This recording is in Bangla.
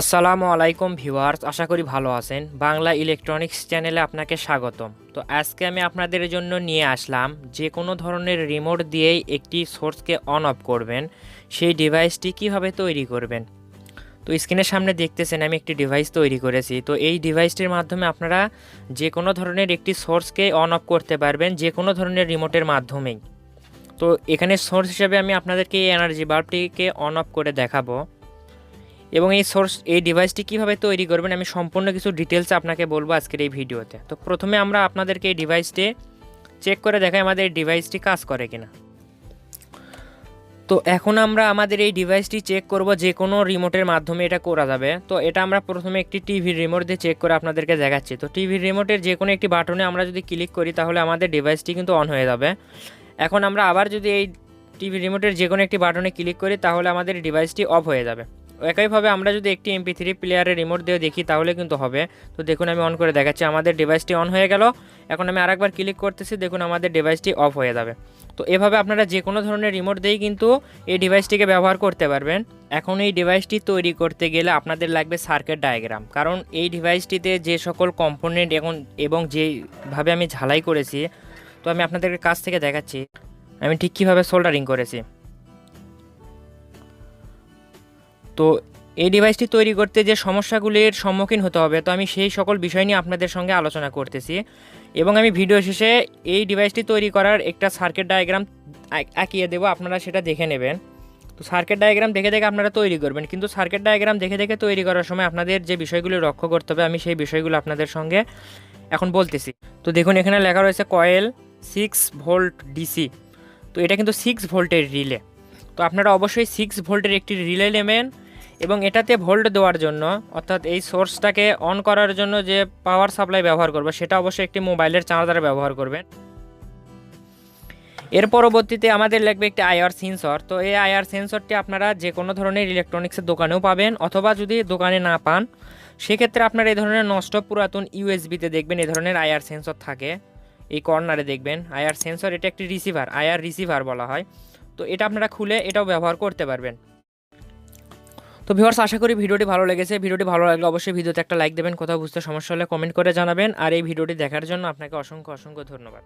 আসসালামু আলাইকুম ভিউয়ার্স, আশা করি ভালো আছেন। বাংলা ইলেকট্রনিক্স চ্যানেলে আপনাকে স্বাগতম। তো আজকে আমি আপনাদের জন্য নিয়ে আসলাম যে কোনো ধরনের রিমোট দিয়েই একটি সোর্সকে অন অফ করবেন, সেই ডিভাইসটি কীভাবে তৈরি করবেন। তো স্ক্রিনের সামনে দেখতেছেন আমি একটি ডিভাইস তৈরি করেছি। তো এই ডিভাইসটির মাধ্যমে আপনারা যে কোনো ধরনের একটি সোর্সকে অন অফ করতে পারবেন, যে কোনো ধরনের রিমোটের মাধ্যমেই। তো এখানে সোর্স হিসেবে আমি আপনাদেরকে এই এনার্জি বাল্বটিকে অন অফ করে দেখাবো। এবং এই সোর্স এই ডিভাইসটি কীভাবে তৈরি করবেন আমি সম্পূর্ণ কিছু ডিটেলস আপনাকে বলব আজকের এই ভিডিওতে। তো প্রথমে আমরা আপনাদেরকে এই ডিভাইসটি চেক করে দেখাই আমাদের এই ডিভাইসটি কাজ করে কিনা। তো এখন আমরা আমাদের এই ডিভাইসটি চেক করব যে কোনো রিমোটের মাধ্যমে এটা করা যাবে। তো এটা আমরা প্রথমে একটি টিভির রিমোট দিয়ে চেক করে আপনাদেরকে দেখাচ্ছি। তো টিভির রিমোটের যে কোনো একটি বাটনে আমরা যদি ক্লিক করি তাহলে আমাদের ডিভাইসটি কিন্তু অন হয়ে যাবে। এখন আমরা আবার যদি এই টিভি রিমোটের যে কোনো একটি বাটনে ক্লিক করি তাহলে আমাদের ডিভাইসটি অফ হয়ে যাবে। একইভাবে আমরা যদি একটি এমপি থ্রি প্লেয়ারের রিমোট দিয়ে দেখি, তাহলে কিন্তু হবে। তো দেখুন, আমি অন করে দেখাচ্ছি। আমাদের ডিভাইসটি অন হয়ে গেল। এখন আমি আরেকবার ক্লিক করতেছি। দেখুন, আমাদের ডিভাইসটি অফ হয়ে যাবে। তো এভাবে আপনারা যে কোনো ধরনের রিমোট দিয়েই কিন্তু এই ডিভাইসটিকে ব্যবহার করতে পারবেন। এখন এই ডিভাইসটি তৈরি করতে গেলে আপনাদের লাগবে সার্কিট ডায়াগ্রাম কারণ এই ডিভাইসটিতে যে সকল কম্পোনেন্ট এখন এবং যেভাবে আমি ঝালাই করেছি, তো আমি আপনাদের কাছ থেকে দেখাচ্ছি। আমি ঠিক কীভাবে সোল্ডারিং করেছি। তো এই ডিভাইসটি তৈরি করতে যে সমস্যাগুলির সম্মুখীন হতে হবে, তো আমি সেই সকল বিষয় নিয়ে আপনাদের সঙ্গে আলোচনা করতেছি। এবং আমি ভিডিও শেষে এই ডিভাইসটি তৈরি করার একটা সার্কিট ডায়াগ্রাম আঁকিয়ে দেবো, আপনারা সেটা দেখে নেবেন। তো সার্কিট ডায়াগ্রাম দেখে দেখে আপনারা তৈরি করবেন, কিন্তু সার্কিট ডায়াগ্রাম দেখে দেখে তৈরি করার সময় আপনাদের যে বিষয়গুলো লক্ষ্য করতে হবে, আমি সেই বিষয়গুলো আপনাদের সঙ্গে এখন বলতেছি। তো দেখুন, এখানে লেখা রয়েছে কয়েল সিক্স ভোল্ট ডিসি তো এটা কিন্তু সিক্স ভোল্টের রিলে তো আপনারা অবশ্যই সিক্স ভোল্টের একটি রিলে নেবেন এবং এটাতে ভোল্ট দেওয়ার জন্য, অর্থাৎ এই সোর্সটাকে অন করার জন্য যে পাওয়ার সাপ্লাই ব্যবহার করবে, সেটা অবশ্যই একটি মোবাইলের চার্জার ব্যবহার করবেন এর পরবর্তীতে আমাদের লাগবে একটি আইআর সেন্সর। তো এই আইআর সেন্সরটি আপনারা যে কোনো ধরনের ইলেকট্রনিক্সের দোকানেও পাবেন, অথবা যদি দোকানে না পান, সেক্ষেত্রে আপনারা এই ধরনের নষ্ট পুরাতন ইউএসবিতে দেখবেন, এই ধরনের আইআর সেন্সর থাকে। এই কর্নারে দেখবেন আইআর সেন্সর, এটা একটি রিসিভার আইআর রিসিভার বলা হয়। তো এটা আপনারা খুলে এটাও ব্যবহার করতে পারবেন। তো ভিউয়ার্স আশা করি ভিডিওটি ভালো লেগেছে। ভিডিওটি ভালো লাগলে অবশ্যই ভিডিওতে একটা লাইক দেবেন। কোথাও বুঝতে সমস্যা হলে কমেন্ট করে জানাবেন। আর এই ভিডিওটি দেখার জন্য আপনাকে অসংখ্য অসংখ্য ধন্যবাদ।